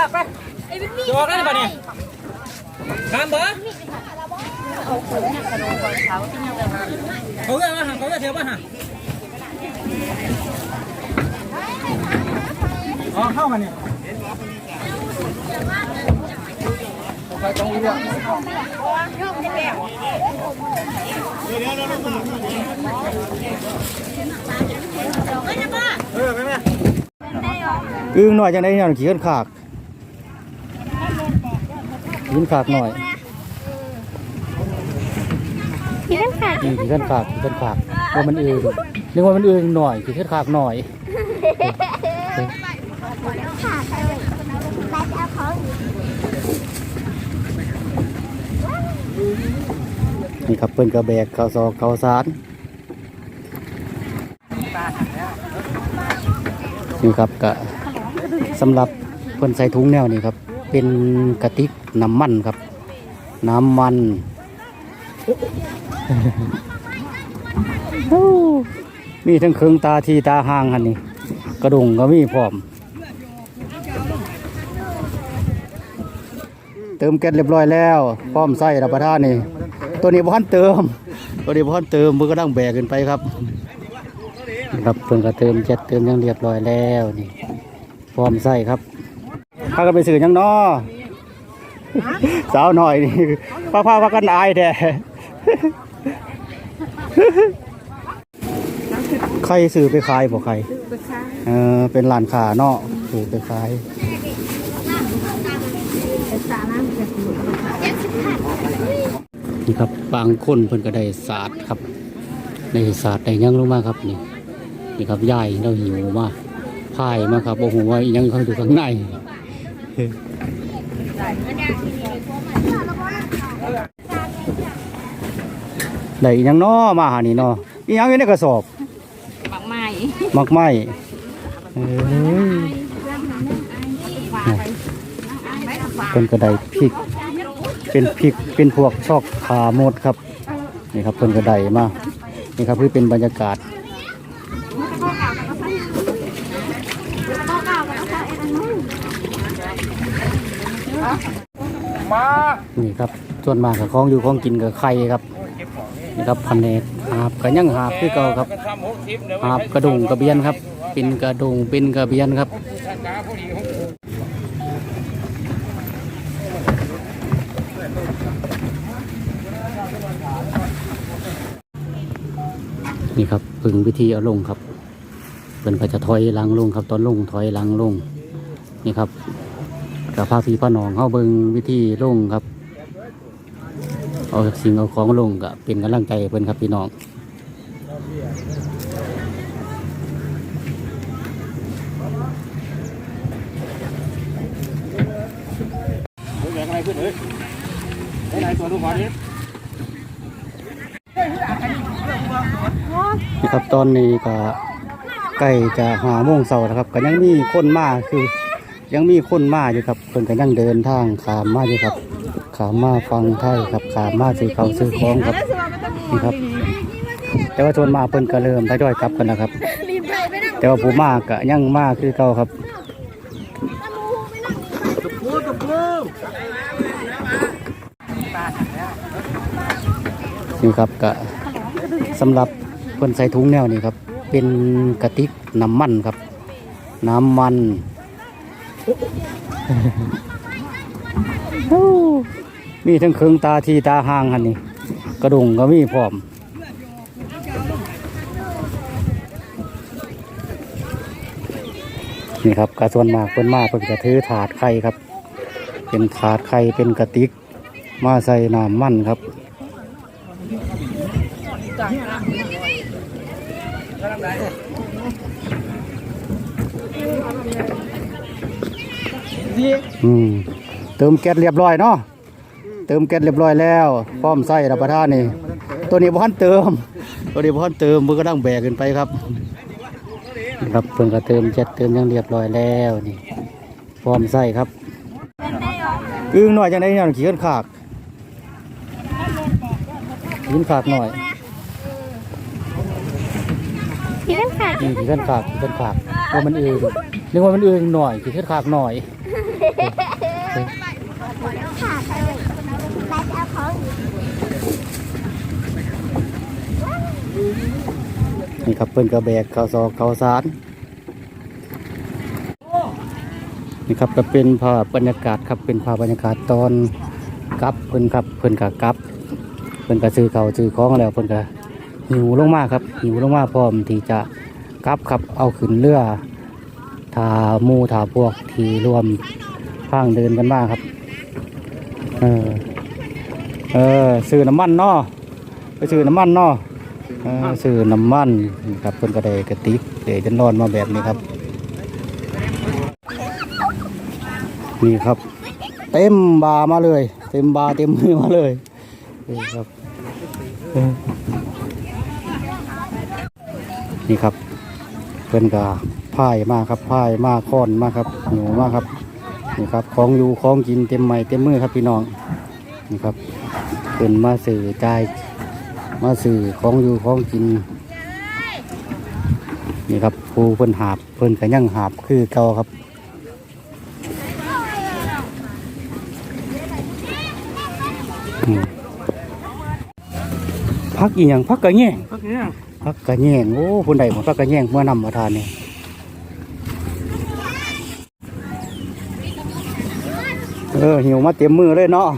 ละไปจะออกได้ป่ะเนี่ยทำเบอร์เขาเยอะมาหาเขาเยอะเทียบมาหาอ๋อเข้ามาเนี่ยไปตรงนี้ด้วยเออไปไหมอึ้งหน่อยจังได้เนี่ยขี้กันขากขี้ กันขากหน่อยพี่กันค่ะนี่ขี้กันขากขี้กันขากว่ามันอึ้งเรียกว่ามันอึ้งหน่อยขี้กันขากหน่อยค่ะไปเอาของนี่ครับเปิ้นกระแบกข้าวซอกข้าวสารนี่ครับกะสำหรับเพิ่นใส่ถุงแนวนี่ครับ เป็นกระติกน้ำมันครับ น้ำมันมีทั้งเครื่องตาทีตาห่างหันนี่กระดุงก็มีพร้อม เติมแก๊สเรียบร้อยแล้วพร้อมใส่รับประทานนี่ ตัวนี้บ้านเติม ตัวนี้บ้านเติมมือก็ต้องแบกขึ้นไปครับ ครับเพิ่นก็เติมแก๊สเติมยังเรียบร้อยแล้วนี่พร้อมใส่ครับ พากันไปสื่อหยังน้อสาวหน่อยนี่พาพาพากันอายแท้ใครสื่อไปขายบ่ใครเออเป็นร้านค้าเนาะสื่อไปขายนี่ครับบางคนเพิ่นก็ได้ศาสตร์ครับได้ศาสตร์ได้หยังลงมาครับนี่นี่ครับยายเราหิวมาพายมาครับโอ้โหว่าอิหยังเขาอยู่ข้างใน ได้อิหยังน้อมาหานี่น้ออีหยังอยู่ในกระสอบบักไม้มักไหม้เอ้ยเพิ่นก็ได้พริก เป็นพริก เป็นพวกชอกขาหมดครับ นี่ครับเพิ่นก็ได้มา นี่ครับคือเป็นบรรยากาศ นี่ครับส่วนมากกับของอยู่ของกินกับไข่ครับนี่ครับพันเนกหาบก็ยังหาบคือเก่าครับหาบกระดุงกระเบียนครับเป็นกระดุงเป็นกระเบียนครับนี่ครับพึงวิธีเอาลงครับเป็นก็จะถอยหลังลงครับตอนลงถอยหลังลงนี่ครับ กับพาพี่พ่อน้องเข้าเบิงวิธีลงครับ เอาสิ่งเอาของลงก็เป็นกำลังใจเพิ่อนครับพี่น้องเกิดอะไรขึ้นเฮ้ยไหนตัวลูกขอนี้นะครับตอนนี้ก็ใกล้จะหาโมงเสาร์แล้วครับก็ยังมีคนมาคือ ยังมีคนมาอยู่ครับเพิ่นก็ยังเดินทางขามมาอยู่ครับ ขามมาฟังไทยครับขามมาซื้อเขาวซื้อของครับนี่ครับ แต่ว่าชวนมาเพิ่นก็เริ่มทยอยกลับกันนะครับ แต่ว่าผู้มากก็ยังมาคือเก่าครับ นี่ครับก็สำหรับคนใส่ถุงแนวนี้ครับ เป็นกระติกน้ำมันครับ น้ำมันโอ้ มีทั้งเครื่องตาทีตาห่างหันนี่กระดุงก็มีพร้อมนี่ครับกระส่วนมากเพิ่นมากเพิ่นกระถือถาดไข่ครับ เป็นถาดไข่เป็นกระติก มาใส่น้ำมันครับ อืมเติมแก๊สเรียบร้อยเนาะเติมแก๊สเรียบร้อยแล้วพร้อมใส่รับประทานนี่ ตัวนี้บ้านเติม ตัวนี้บ้านเติมมือก็ต้องแบกขึ้นไปครับ ครับเพิ่นก็เติมแก๊สเติมอยังเรียบร้อยแล้วนี่พร้อมใส่ครับอึ้งหน่อยจังได้เนี่ยขี้กันขากขี้กันขากหน่อยพี่กันค่ะนี่ขี้กันขากขี้กันขากว่ามันอึ้งเรียกว่ามันอึ้งหน่อยขี้กันขากหน่อย ขาดเลยแบทเอาของอีก นี่ครับเพิ่นกระแบกข้าวซอกข้าวสารนี่ครับก็เป็นภาพบรรยากาศครับเป็นภาพบรรยากาศตอนกลับเพิ่นครับเพิ่นกะกลับ เพิ่นก็ซื้อเขาวซื้อของแล้วเพิ่นก็หิวลงมากครับหิวลงมากพร้อมที่จะกลับครับเอาขึ้นเรือถามูถาพวกที่รวมพางเดินกันมางครับ เออเออซื้อน้ำมันเนาะไปซื้อน้ำมันเนาะเออ ซื้อน้ำมันครับเพิ่นก็ได้กระติกเดี๋ยวจะนอนมาแบบนี้ครับ นี่ครับ เต็มบามาเลย เต็มบาเต็มมือมาเลยนี่ครับนี่ครับเพิ่นกาพ่ายมากครับพ่ายมากค้อนมากครับหนูมากครับนี่ครับของอยู่ของกินเต็มไม้เต็มมือครับพี่น้องนี่ครับเพิ่นมาสื่อใจาย มาสื่อของอยู่ของกิน นี่ครับครูเพิ่นหาบเพิ่นก็ยังหาบคือเก่าครับอืมพักอีหยังพักกระแยงพักเนี่ยพักกระแยงโอ้คนใดหมพักกระแยงเมื่อนำมาทานเนี่ยเออหิวมาเต็มมือเลยเนาะ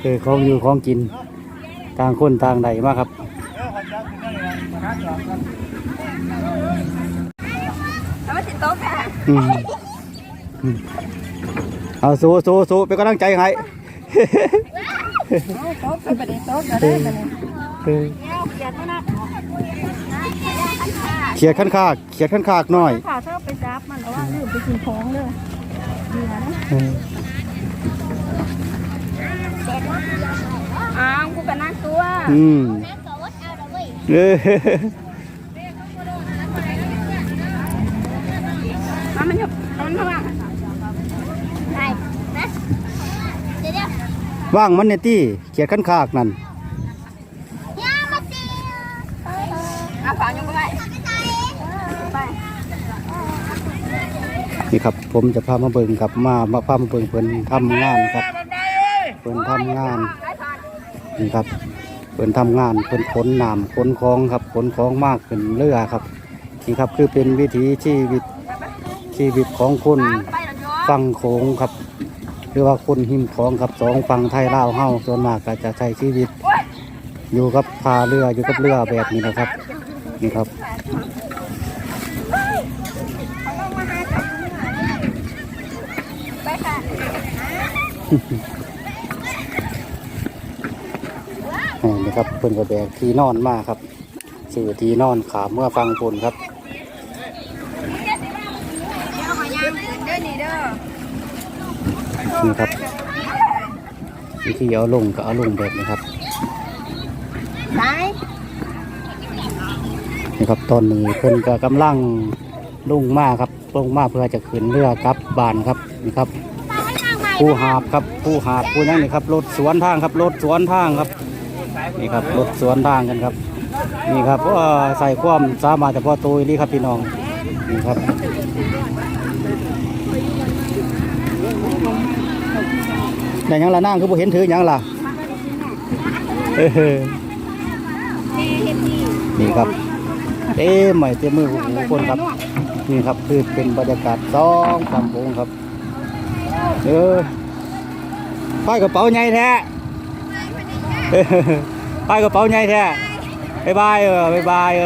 เออของอยู่ของกิน ต่างคนต่างใดมาครับแล้วมาติดโต๊ะค่ะอืมอืมเอาสู้สู้สู้เป็นกำลังใจให้โต๊ะเป็นประเด็นโต๊ะก็ได้กันเลยเอออย่าต้องนัดเขียดขั้นคากเขียดขั้นคากหน่อยขาเท่าไปจับมันแล้วว่าลืมไปกินของเลยเหลือนะเอออ้าวกูก็นั่งตัวอืมเออมันมันหยบมันระวังไปนะเดี๋ยวเดี๋ยวว่างมันเนี่ยตี้เขียดขั้นคากนั่นยามาตีเอาฝายังไม่ได้ไปนี่ครับ ผมจะพามาเบิ่งครับมามาพามาเบิ่งเพิ่นทำงานครับเพิ่นทำงาน นี่ครับเพิ่นทำงานเพิ่นขนน้ำขนของครับขนของมากขึ้นเรือครับนี่ครับคือเป็นวิถีชีวิตชีวิตของคนฟังโขงครับ หรือว่าคนหิมของครับสองฝั่งไทยลาวเฮาส่วนมากก็จะใช้ชีวิต อยู่กับพาเรืออยู่กับเรือแบบนี้นะครับ นี่ครับไปค่ะ อ่า นี่ครับเพิ่นก็แบกที่นอนมากครับสื่อที่นอนขามเมื่อฟังผลครับนี่เด้อนี่ครับวิธีเอาลงก็เอาลงแบบนี้ครับนี่ครับตอนนี้เพิ่นก็กำลังลงมาครับลงมาเพื่อจะขึ้นเรือกลับบานครับนี่ครับผู้หาบครับผู้หาบผู้นั่งนี่ครับรถสวนทางครับรถสวนทางครับ นี่ครับรถสวนทางกันครับ นี่ครับว่าใส่ความสามารถเฉพาะตัวนี่ครับพี่น้องนี่ครับแต่ยังละนั่งคือบ่เห็นถือยังละเออนี่ครับเต็มใหม่เต็มมือของคนครับ นี่ครับคือเป็นบรรยากาศสองฝั่งโงครับ เออป้ายกระเป๋าใหญ่แท้ เออป้ายกระเป๋าใหญ่แท้บายบายเออบายบายเอ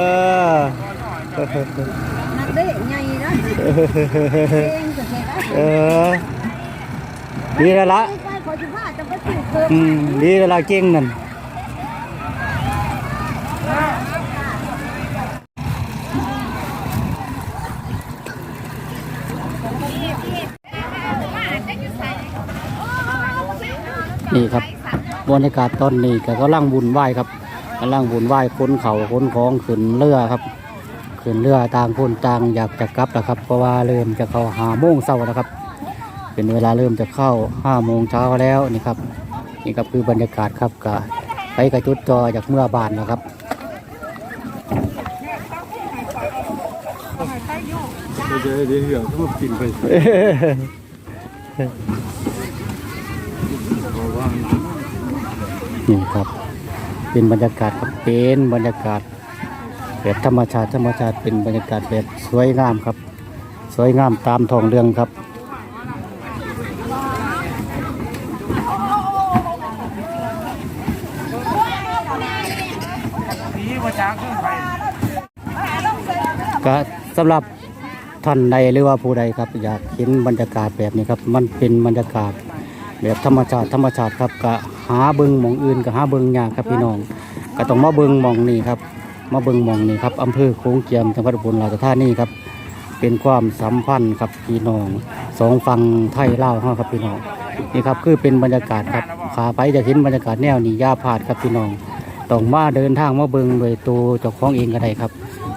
อนักเด้ใหญ่นะเองจะเห็นแล้วเออดีแล้วละไปขอจุภาจะไปถือเพิ่มอืมดีแล้วละเก่งนั่นนี่ครับ บรรยากาศตอนนี้ก็กำลังบุญไหวายครับกำลังบุญไหวายค้นเขาค้นของขึ้นเรือครับขึ้นเรือต่างคนต่างอยากจะกลับแล้วครับ เพราะว่าเริ่มจะเข้าหาโมงเช้าแล้วครับ เป็นเวลาเริ่มจะเข้าห้าโมงเช้าแล้วนี่ครับนี่ครับคือบรรยากาศครับกะไปกระจุดจอจากเมื่อบานนะครับเดี๋ยวเดี๋ยวเดี๋ยวเขากินไป นี่ครับ เป็นบรรยากาศครับเป็นบรรยากาศแบบธรรมชาติธรรมชาติเป็นบรรยากาศแบบสวยงามครับ สวยงามตามทองเรืองครับก็สำหรับท่านใดหรือว่าผู้ใดครับ อยากเห็นบรรยากาศแบบนี้ครับ มันเป็นบรรยากาศ แบบธรรมชาติธรรมชาติครับก็หาเบิงหมองอื่นก็หาเบิงยากครับพี่น้องก็ต้องมาเบิงหมองนี่ครับ มาเบิงหมองนี่ครับอำเภอโค้งเจียมจังหวัดอุบลราชธานีครับ เป็นความสัมพันธ์ครับพี่น้องสองฝั่งไทยลาวเฮาครับพี่น้องนี่ครับคือเป็นบรรยากาศครับขาไปจะเห็นบรรยากาศแนวนี้อย่าพลาดครับพี่น้องต้องมาเดินทางมาเบิงโดยตัวเจ้าของเองก็ได้ครับ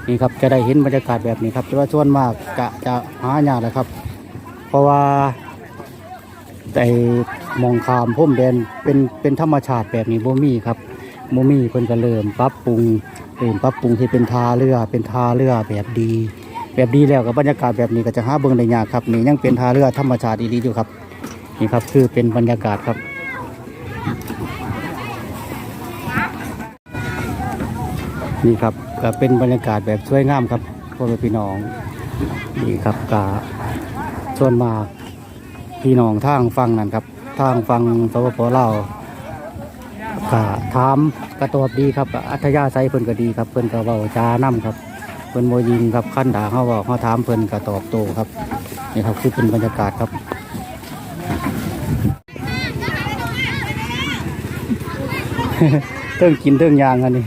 นี่ครับจะได้เห็นบรรยากาศแบบนี้ครับแต่ว่าส่วนมากจะจะหายากแหละครับ เพราะว่า ไอ้มองคามพุ่มแดนเป็นเป็นธรรมชาติแบบนี้บ่มีครับบ่มีเพิ่นก็เริ่มปรับปรุงเริ่มปรับปรุงที่เป็นทาเรือเป็นทาเรือแบบดี แบบดีแล้วกับบรรยากาศแบบนี้ก็จะหาเบิ่งได้ยากครับนี่ยังเป็นทาเรือธรรมชาติดีๆอยู่ครับนี่ครับคือเป็นบรรยากาศครับนี่ครับก็เป็นบรรยากาศแบบสวยงามครับพ่อแม่พี่น้องนี่ครับกาส่วนมาก พี่น้องทางฟังนั่นครับ ทางฟังสปปลาวกะถามกระตอบดีครับอัธยาศัยเพิ่นก็ดีครับเพิ่นก็เว้าจานํครับเพิ่นบ่ยิงครับขั้นด่าเฮาเว้าเฮาถามเพิ่นก็ตอบโต้ครับนี่ครับคือเป็นบรรยากาศครับเทิงกินเทิงยางอันนี้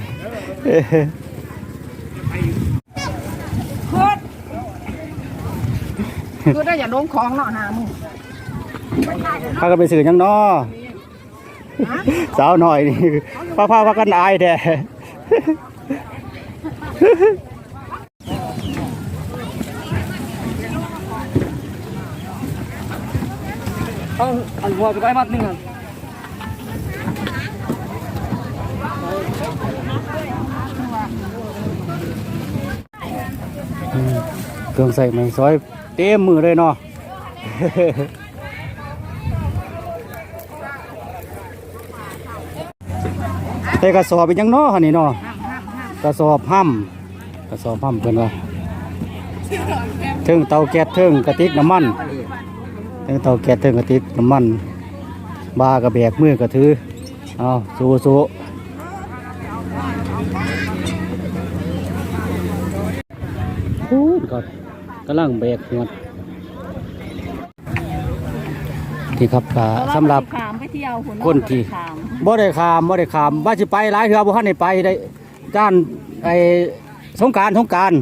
คือได้อย่าลงคลองเนาะหามึง พากันไปสื่อหยังนอสาวหน่อยนี่พาพาพากันอายแท้เอาอันหัวไปไว้มัดหนึงอะเครื่องใส่ไม้ซอยเต็มมือเลยเนาะ แต่กระสอบเป็นยังเนาะคันนี้เนาะกระสอบห้ำกระสอบห้ำเป็นว่าเทิงเตาแก๊สเทิงกระติกน้ำมันเทิงเตาแก๊สเทิงกระติกน้ำมันบากระแบกมือกระถือเอาสู้สู้พูดก่อนกำลังแบกหัว ที่ครับก็สำหรับขามไปเที่ยวคุณคนที่ขามบ่ได้ขามบ่ได้ขามว่าสิไปหลายเทื่อบ่ทันได้ไปได้ด้านไอ้สงกรารสงกราร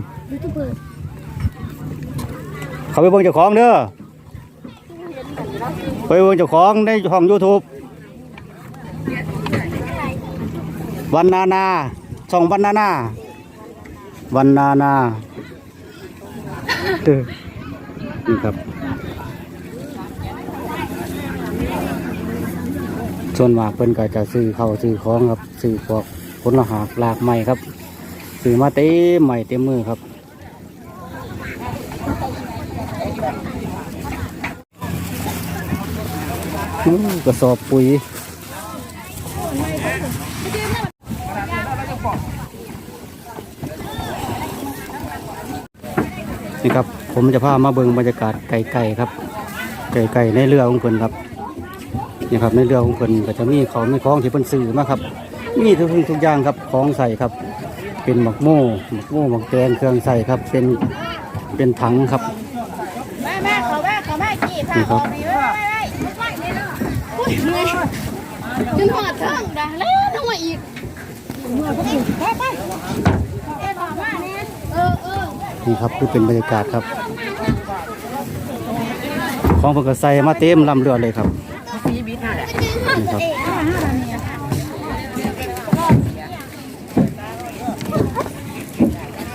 เขาไปเบิ่งเจ้าของเด้อไปเบิ่งเจ้าของในช่อง YouTube วันนานาช่องวันนานาวันนานาเออนี่ครับ ส่วนมากเพิ่นก็จะซื้อเข้าซื้อของครับซื้อพวกผลหากหลากใหม่ครับซื้อมาเต็มใหม่เต็มมือครับ กระสอบปุ๋ยนี่ครับ ผมจะพามาเบิ่งบรรยากาศไก่ๆครับ ไก่ๆในเรือของเพิ่นครับ นี่ครับในเรือของเพิ่นก็จะมีของมีของที่เพิ่นซื้อมาครับ มีทุกสิ่งทุกอย่างครับของใส่ครับ เป็นหมักโม่หมักโม่หมักแตงเครื่องใส่ครับ เป็นเป็นถังครับแม่แม่เขาแม่เขาแม่กี่ทางออกดีไว้ไว้ไว้ไว้เนี่ยเนาะอุ้ยเหนื่อยจนหอดเทิงด่าแล้วต้องมาอีกไปไปเอ็นบอกว่าเนี่ยเออเออนี่ครับคือเป็นบรรยากาศครับ ของเพิ่นก็ใส่มาเต็มลำเรือเลยครับสีบิดน่ะแหละ นี่ครับ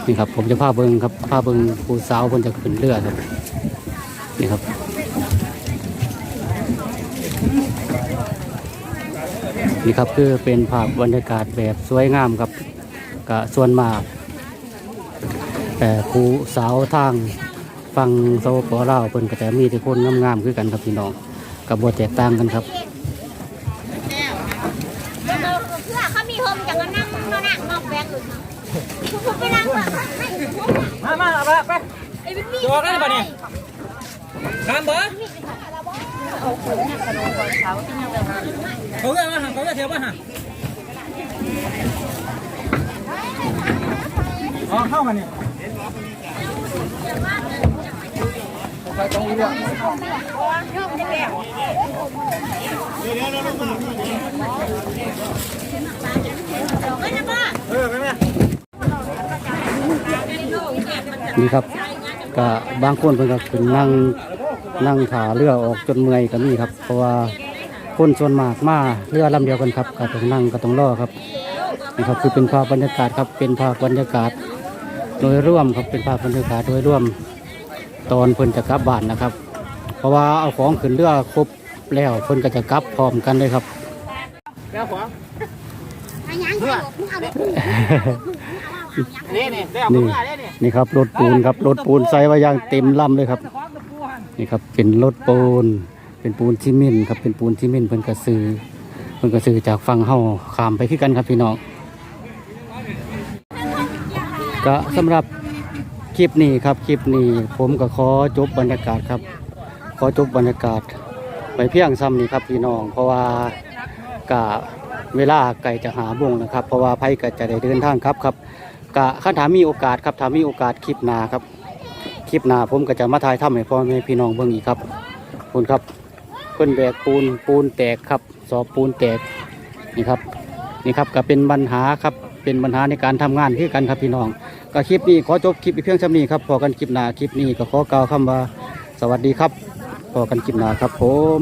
นี่ครับ ผมจะพาเบิงครับพาเบิงผู้สาวเพิ่นจะขึ้นเรือครับ นี่ครับนี่ครับคือเป็นภาพบรรยากาศแบบสวยงามครับกะส่วนมาก แต่ผู้สาวทางฟังสปปลาเพิ่นก็จะมีแต่คนงามๆคือกันครับพี่น้องกับบ่แตกต่างกันครับ เพื่อเขามีโฮมจากก็นั่งนอนนั่งนอกแบงค์อยู่คุณไปนั่งแบบ มามาเอาไปไป ไอกบี้จอกันปะเนี่ยทำบ่เขาเรียกว่าหังเขาเรียกเทียบว่าหังอ๋อเข้ากันเนี่ยไปตรงนี้ด้วยเออไปไหมนี่ครับ ก็บางคนเพิ่นก็ขึ้นนั่งนั่งขาเรือออกจนเมื่อยก็มีครับ เพราะว่าคนส่วนมากมาเรือลำเดียวกันครับก็ต้องนั่งก็ต้องรอครับนี่ครับคือเป็นภาพบรรยากาศครับเป็นภาพบรรยากาศ โดยร่วมครับเป็นภาพบรรยากาศโดยร่วมตอนเพิ่นจะกลับบ้านนะครับ เพราะว่าเอาของขึ้นเรือครบแล้วเพิ่นก็จะกลับพร้อมกันเลยครับแก้วขวาอันยังไงมึงเอาไป นี่นี่ได้เอามือได้นี่นี่ครับรถปูนครับรถปูนใส่ไว้อย่างเต็มลำเลยครับ นี่ครับเป็นรถปูน เป็นปูนซีเมนต์ครับเป็นปูนซีเมนต์เพิ่นกระซือเพิ่นกระซือจากฝั่งเฮาขามไปคือกันครับพี่น้องก็สำหรับคลิปนี้ครับคลิปนี้ผมก็ขอจบบรรยากาศครับ ขอจบบรรยากาศไปเพียงซ้ำนี้ครับพี่น้องเพราะว่ากะเวลาไก่จะหาบงนะครับ เพราะว่าไผก็จะได้เดินทางครับครับ กะคันถามมีโอกาสครับถามมีโอกาสคลิปหนาครับคลิปหนาผมก็จะมาถ่ายทำให้พ่อแม่พี่น้องเบิ่งอีกครับคุณครับเพิ่นแบกปูนปูนแตกครับ สอบปูนแตกนี่ครับนี่ครับก็เป็นปัญหาครับเป็นปัญหาในการทำงานคือกันครับพี่น้องก็คลิปนี้ขอจบคลิปเพียงเท่านี้ครับพอกันคลิปหนาคลิปนี้ก็ขอกล่าวคำว่าสวัสดีครับพอกันคลิปหนาครับผม